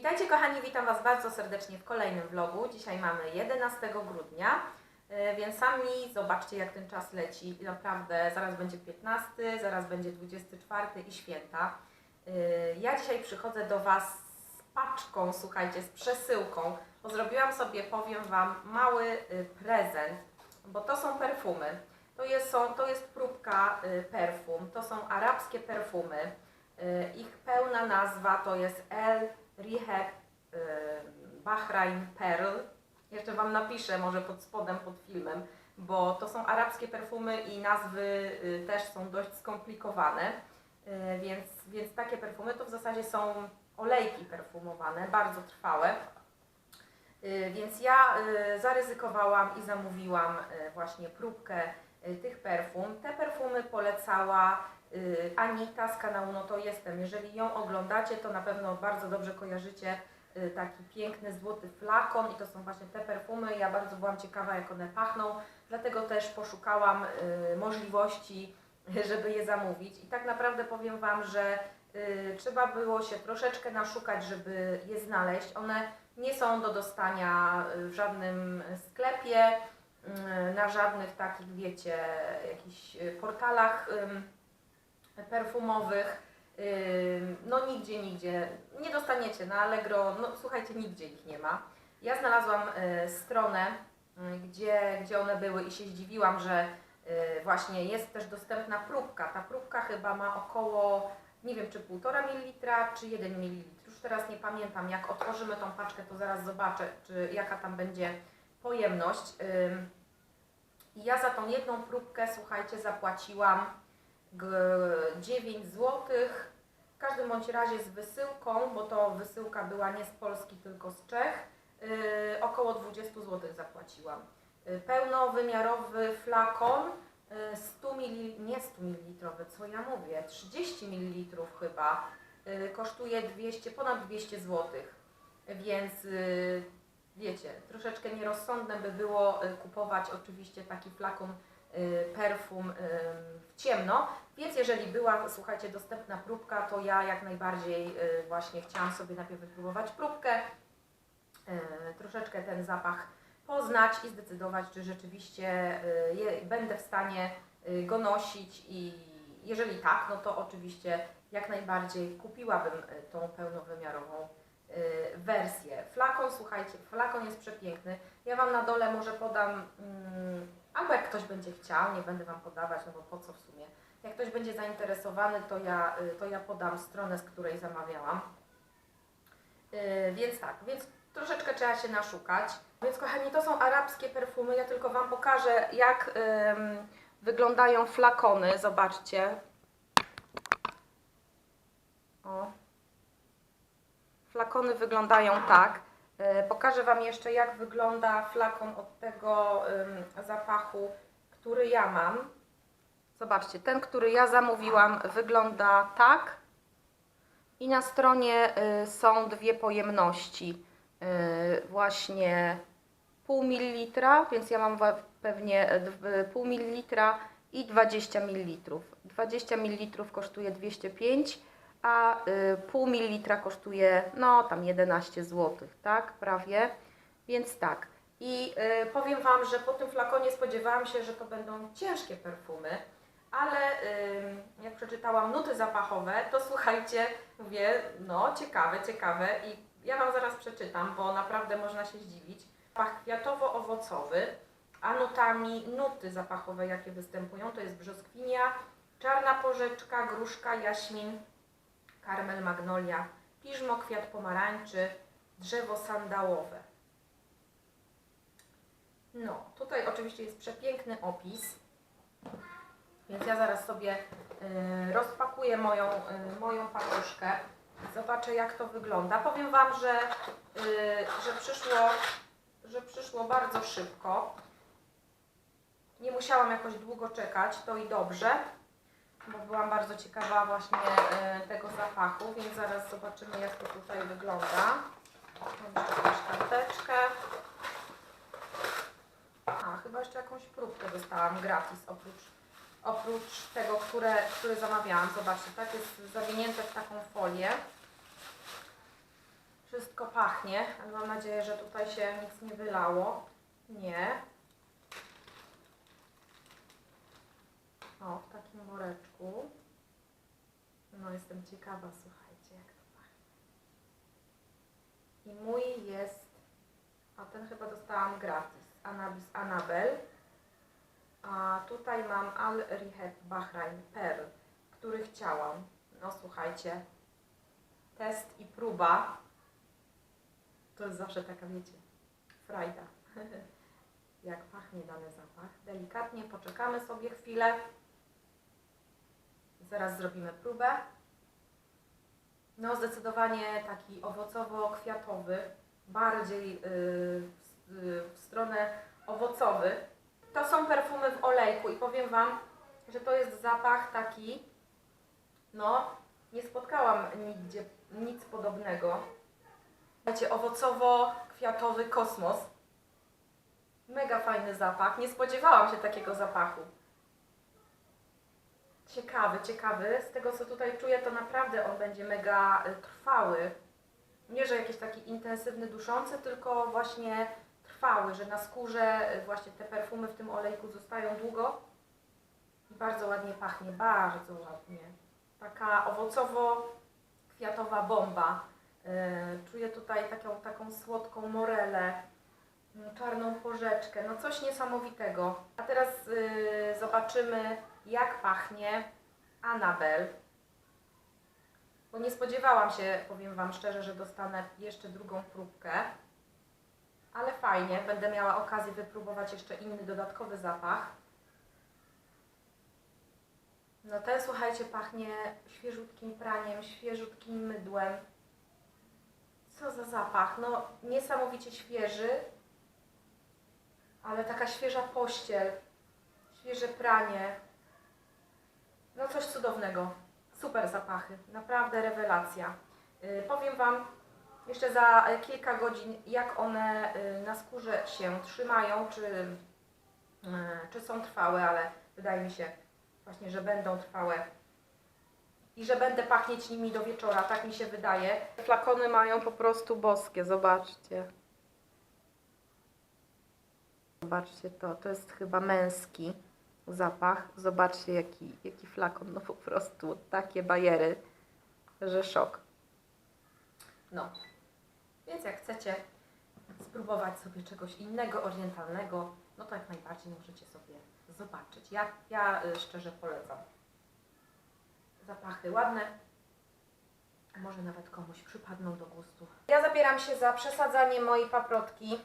Witajcie kochani, witam Was bardzo serdecznie w kolejnym vlogu. Dzisiaj mamy 11 grudnia, e, więc sami zobaczcie jak ten czas leci. Naprawdę zaraz będzie 15, zaraz będzie 24 i święta. E, Ja dzisiaj przychodzę do Was z paczką, słuchajcie, z przesyłką, bo zrobiłam sobie, powiem Wam, mały e, prezent, bo to są perfumy. To jest, to jest próbka perfum, to są arabskie perfumy. E, Ich pełna nazwa to jest El Rihab y, Bahrain Pearl. Jeszcze Wam napiszę może pod spodem, pod filmem, bo to są arabskie perfumy i nazwy y, też są dość skomplikowane. Y, Więc, więc takie perfumy to w zasadzie są olejki perfumowane, bardzo trwałe. Więc ja y, zaryzykowałam i zamówiłam właśnie próbkę y, tych perfum. Te perfumy polecała Anita z kanału No to jestem. Jeżeli ją oglądacie, to na pewno bardzo dobrze kojarzycie y, taki piękny złoty flakon i to są właśnie te perfumy. Ja bardzo byłam ciekawa, jak one pachną, dlatego też poszukałam y, możliwości, żeby je zamówić. I tak naprawdę powiem Wam, że y, trzeba było się troszeczkę naszukać, żeby je znaleźć. One nie są do dostania y, w żadnym sklepie, y, na żadnych takich, wiecie, jakichś y, portalach perfumowych. No nigdzie, nigdzie. Nie dostaniecie na Allegro, no słuchajcie, nigdzie ich nie ma. Ja znalazłam y, stronę, y, gdzie, gdzie one były i się zdziwiłam, że y, właśnie jest też dostępna próbka. Ta próbka chyba ma około, nie wiem czy 1,5 ml, czy 1 ml. Już teraz nie pamiętam. Jak otworzymy tą paczkę, to zaraz zobaczę, czy jaka tam będzie pojemność. Ja za tą jedną próbkę, słuchajcie, zapłaciłam 9 zł. W każdym bądź razie z wysyłką, bo to wysyłka była nie z Polski, tylko z Czech, yy, około 20 zł zapłaciłam. Yy, pełnowymiarowy flakon, yy, 100 ml, nie 100 ml, co ja mówię, 30 ml chyba, kosztuje 200, ponad 200 zł. Więc wiecie, troszeczkę nierozsądne by było y, kupować oczywiście taki flakon y, perfum y, w ciemno, więc jeżeli była, słuchajcie, dostępna próbka, to ja jak najbardziej y, właśnie chciałam sobie najpierw wypróbować próbkę, y, troszeczkę ten zapach poznać i zdecydować, czy rzeczywiście y, je, będę w stanie y, go nosić i jeżeli tak, no to oczywiście jak najbardziej kupiłabym y, tą pełnowymiarową y, wersję. Flakon, słuchajcie, flakon jest przepiękny. Ja Wam na dole może podam, mm, albo jak ktoś będzie chciał, nie będę Wam podawać, no bo po co w sumie. Jak ktoś będzie zainteresowany, to ja, y, to ja podam stronę, z której zamawiałam. Y, Więc tak, więc troszeczkę trzeba się naszukać. Więc kochani, to są arabskie perfumy. Ja tylko Wam pokażę, jak ym, wyglądają flakony. Zobaczcie. O. Flakony wyglądają tak. E, Pokażę Wam jeszcze, jak wygląda flakon od tego zapachu, który ja mam. Zobaczcie, ten, który ja zamówiłam, wygląda tak. I na stronie y, są dwie pojemności. Y, właśnie pół mililitra, więc ja mam pewnie y, dw- pół mililitra i 20 mililitrów. 20 mililitrów kosztuje 205, a y, pół mililitra kosztuje no tam 11 zł, tak, prawie. Więc tak. I y, powiem Wam, że po tym flakonie spodziewałam się, że to będą ciężkie perfumy, ale ym, jak przeczytałam nuty zapachowe, to słuchajcie, mówię, no ciekawe, ciekawe i ja Wam zaraz przeczytam, bo naprawdę można się zdziwić. Zapach kwiatowo-owocowy, a nutami nuty zapachowe, jakie występują, to jest brzoskwinia, czarna porzeczka, gruszka, jaśmin, karmel, magnolia, piżmo, kwiat pomarańczy, drzewo sandałowe. No, tutaj oczywiście jest przepiękny opis, więc ja zaraz sobie y, rozpakuję moją, y, moją paczuszkę. Zobaczę jak to wygląda. Powiem Wam, że, y, że, przyszło, że przyszło bardzo szybko. Nie musiałam jakoś długo czekać, to i dobrze, bo byłam bardzo ciekawa właśnie y, tego zapachu, więc zaraz zobaczymy jak to tutaj wygląda. Mam jakąś karteczkę. A, chyba jeszcze jakąś próbkę dostałam gratis oprócz, oprócz tego, które, które zamawiałam. Zobaczcie, tak jest zawinięte w taką folię. Wszystko pachnie, ale mam nadzieję, że tutaj się nic nie wylało. Nie. O, w takim woreczku. No, jestem ciekawa, słuchajcie, jak to pachnie. I mój jest, a ten chyba dostałam gratis, Anabis Anabel. A tutaj mam Al Rihet Bahrain Pearl, który chciałam. No słuchajcie, test i próba. To jest zawsze taka, wiecie, frajda. Jak pachnie dany zapach. Delikatnie poczekamy sobie chwilę. Zaraz zrobimy próbę. No zdecydowanie taki owocowo-kwiatowy, bardziej w, yy, w stronę owocowy. To są perfumy w olejku i powiem Wam, że to jest zapach taki, no nie spotkałam nigdzie nic podobnego. Wiecie, owocowo-kwiatowy kosmos. Mega fajny zapach. Nie spodziewałam się takiego zapachu. Ciekawy, ciekawy. Z tego co tutaj czuję, to naprawdę on będzie mega y, trwały. Nie, że jakiś taki intensywny, duszący, tylko właśnie trwały, że na skórze y, właśnie te perfumy w tym olejku zostają długo i bardzo ładnie pachnie, bardzo ładnie. Taka owocowo-kwiatowa bomba. Yy, Czuję tutaj taką, taką słodką morelę, mm, czarną porzeczkę, no coś niesamowitego. A teraz zobaczymy, jak pachnie Anabel. Bo nie spodziewałam się, powiem Wam szczerze, że dostanę jeszcze drugą próbkę. Ale fajnie, będę miała okazję wypróbować jeszcze inny dodatkowy zapach. No ten, słuchajcie, pachnie świeżutkim praniem, świeżutkim mydłem. Co za zapach? No niesamowicie świeży, ale taka świeża pościel, świeże pranie. No coś cudownego. Super zapachy, naprawdę rewelacja. Yy, powiem Wam jeszcze za y, kilka godzin, jak one y, na skórze się trzymają, czy, y, czy są trwałe, ale wydaje mi się właśnie, że będą trwałe i że będę pachnieć nimi do wieczora, tak mi się wydaje. Flakony mają po prostu boskie, zobaczcie. Zobaczcie to, to jest chyba męski zapach. Zobaczcie jaki, jaki flakon, no po prostu takie bajery, że szok. No, więc jak chcecie spróbować sobie czegoś innego, orientalnego, no to jak najbardziej możecie sobie zobaczyć. Ja, ja y, szczerze polecam. Zapachy ładne, może nawet komuś przypadną do gustu. Ja zabieram się za przesadzanie mojej paprotki,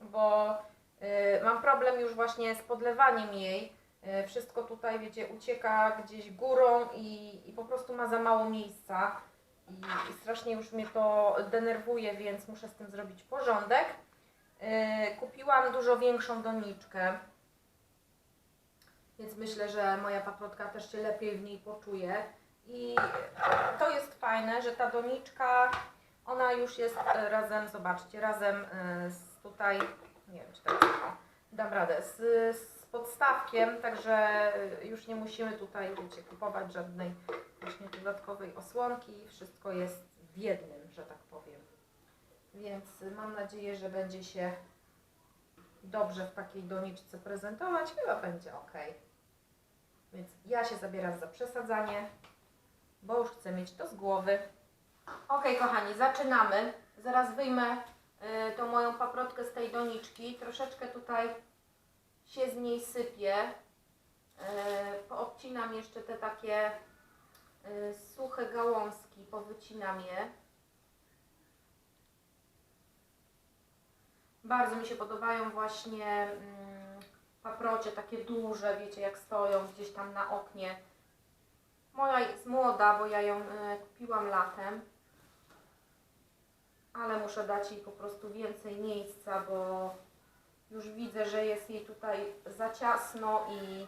bo y, mam problem już właśnie z podlewaniem jej. Y, wszystko tutaj, wiecie, ucieka gdzieś górą i, i po prostu ma za mało miejsca. I, I strasznie już mnie to denerwuje, więc muszę z tym zrobić porządek. Y, kupiłam dużo większą doniczkę, więc myślę, że moja paprotka też się lepiej w niej poczuje. I to jest fajne, że ta doniczka, ona już jest e, razem, zobaczcie, razem e, z tutaj, nie wiem czy o, dam radę, z, z podstawkiem, także e, już nie musimy tutaj, wiecie, kupować żadnej właśnie dodatkowej osłonki. Wszystko jest w jednym, że tak powiem. Więc mam nadzieję, że będzie się dobrze w takiej doniczce prezentować. Chyba będzie ok. Więc ja się zabieram za przesadzanie, bo już chcę mieć to z głowy. Ok, kochani, zaczynamy. Zaraz wyjmę y, tą moją paprotkę z tej doniczki. Troszeczkę tutaj się z niej sypie. Y, poobcinam jeszcze te takie y, suche gałązki, powycinam je. Bardzo mi się podobają właśnie mm, paprocie, takie duże, wiecie, jak stoją gdzieś tam na oknie. Moja jest młoda, bo ja ją e, kupiłam latem. Ale muszę dać jej po prostu więcej miejsca, bo już widzę, że jest jej tutaj za ciasno i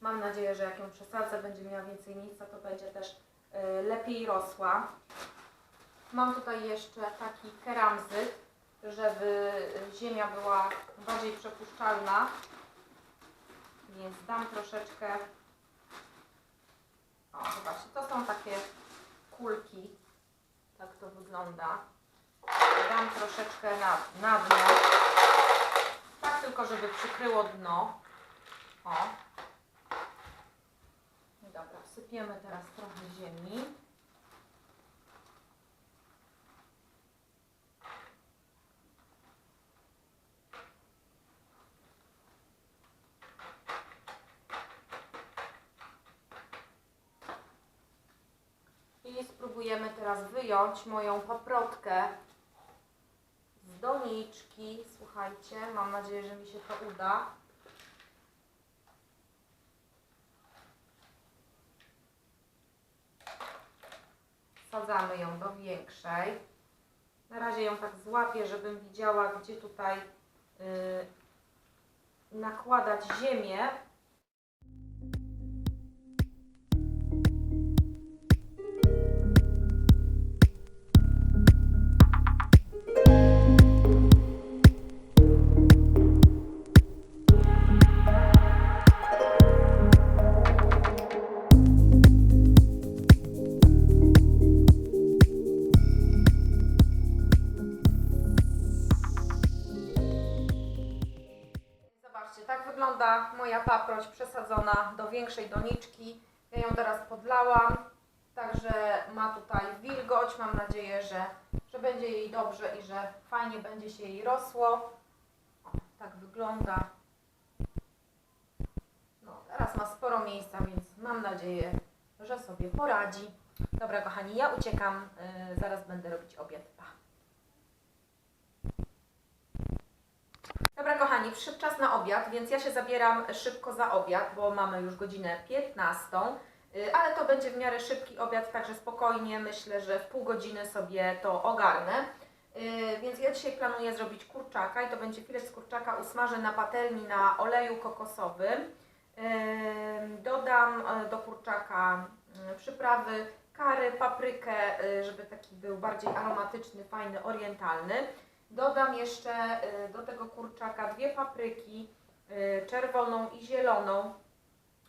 mam nadzieję, że jak ją przesadzę, będzie miała więcej miejsca, to będzie też e, lepiej rosła. Mam tutaj jeszcze taki keramzyt, żeby ziemia była bardziej przepuszczalna. Więc dam troszeczkę. O, zobaczcie, to są takie kulki Tak to wygląda. Dam troszeczkę na, na dno. Tak tylko, żeby przykryło dno. O. Dobra, wsypiemy teraz trochę ziemi. I spróbujemy teraz wyjąć moją paprotkę doniczki. Słuchajcie, mam nadzieję, że mi się to uda. Wsadzamy ją do większej. Na razie ją tak złapię, żebym widziała, gdzie tutaj yy, nakładać ziemię. Tak wygląda moja paproć przesadzona do większej doniczki. Ja ją teraz podlałam, także ma tutaj wilgoć. Mam nadzieję, że, że będzie jej dobrze i że fajnie będzie się jej rosło. O, tak wygląda. No, teraz ma sporo miejsca, więc mam nadzieję, że sobie poradzi. Dobra, kochani, ja uciekam. Yy, zaraz będę robić obiad. Pa. Dobra, kochani, przyszedł czas na obiad, więc ja się zabieram szybko za obiad, bo mamy już godzinę 15, y, ale to będzie w miarę szybki obiad, także spokojnie myślę, że w pół godziny sobie to ogarnę. Y, Więc ja dzisiaj planuję zrobić kurczaka i to będzie filet z kurczaka usmażę na patelni na oleju kokosowym. Ym, Dodam e, do kurczaka przyprawy, kary, paprykę, y, żeby taki był bardziej aromatyczny, fajny, orientalny. Dodam jeszcze y, do tego kurczaka dwie papryki, y, czerwoną i zieloną.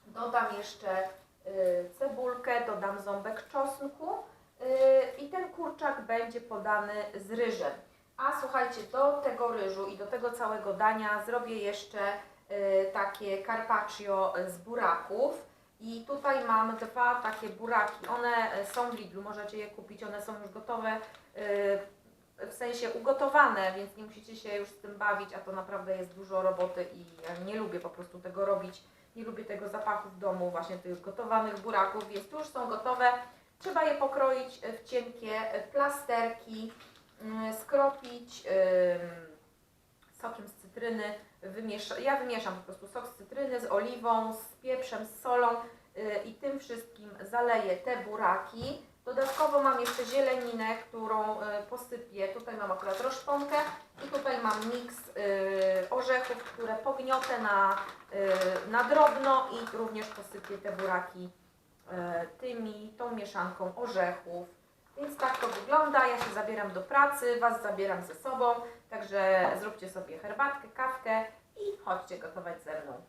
Dodam jeszcze y, cebulkę, dodam ząbek czosnku i ten kurczak będzie podany z ryżem. A słuchajcie, do tego ryżu i do tego całego dania zrobię jeszcze takie carpaccio z buraków. I tutaj mam dwa takie buraki. One są w Lidlu, możecie je kupić, one są już gotowe. W sensie ugotowane, więc nie musicie się już z tym bawić, a to naprawdę jest dużo roboty i ja nie lubię po prostu tego robić. Nie lubię tego zapachu w domu, właśnie tych gotowanych buraków, więc tu już są gotowe. Trzeba je pokroić w cienkie plasterki, mm, skropić sokiem z cytryny. Ja wymieszam po prostu sok z cytryny z oliwą, z pieprzem, z solą y, i tym wszystkim zaleję te buraki. Dodatkowo mam jeszcze zieleninę, którą y, posypię. Tutaj mam akurat roszponkę i tutaj mam miks y, orzechów, które pogniotę na, y, na drobno i również posypię te buraki tymi, tą mieszanką orzechów. Więc tak to wygląda. Ja się zabieram do pracy, Was zabieram ze sobą. Także zróbcie sobie herbatkę, kawkę i chodźcie gotować ze mną.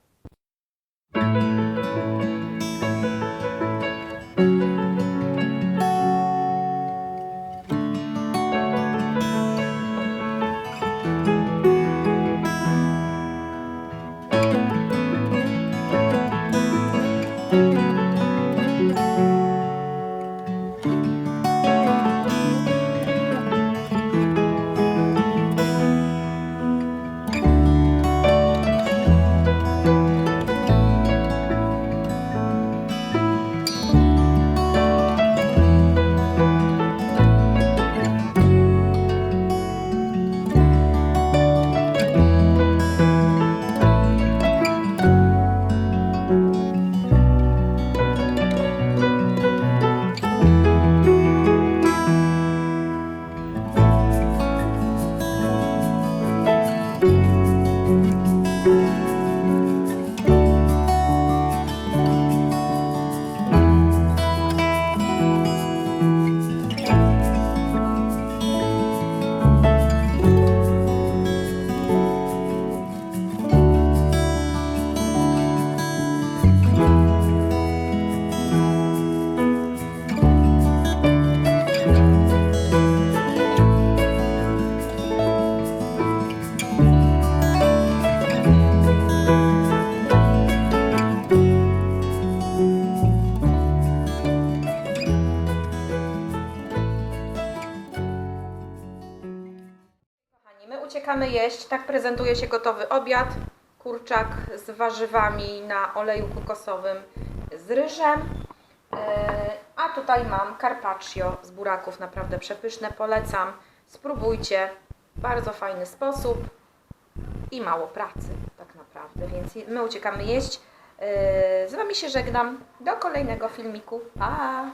Uciekamy jeść. Tak prezentuje się gotowy obiad. Kurczak z warzywami na oleju kokosowym z ryżem. E, A tutaj mam carpaccio z buraków, naprawdę przepyszne, polecam. Spróbujcie, bardzo fajny sposób i mało pracy tak naprawdę, więc my uciekamy jeść. E, Z Wami się żegnam, do kolejnego filmiku, pa!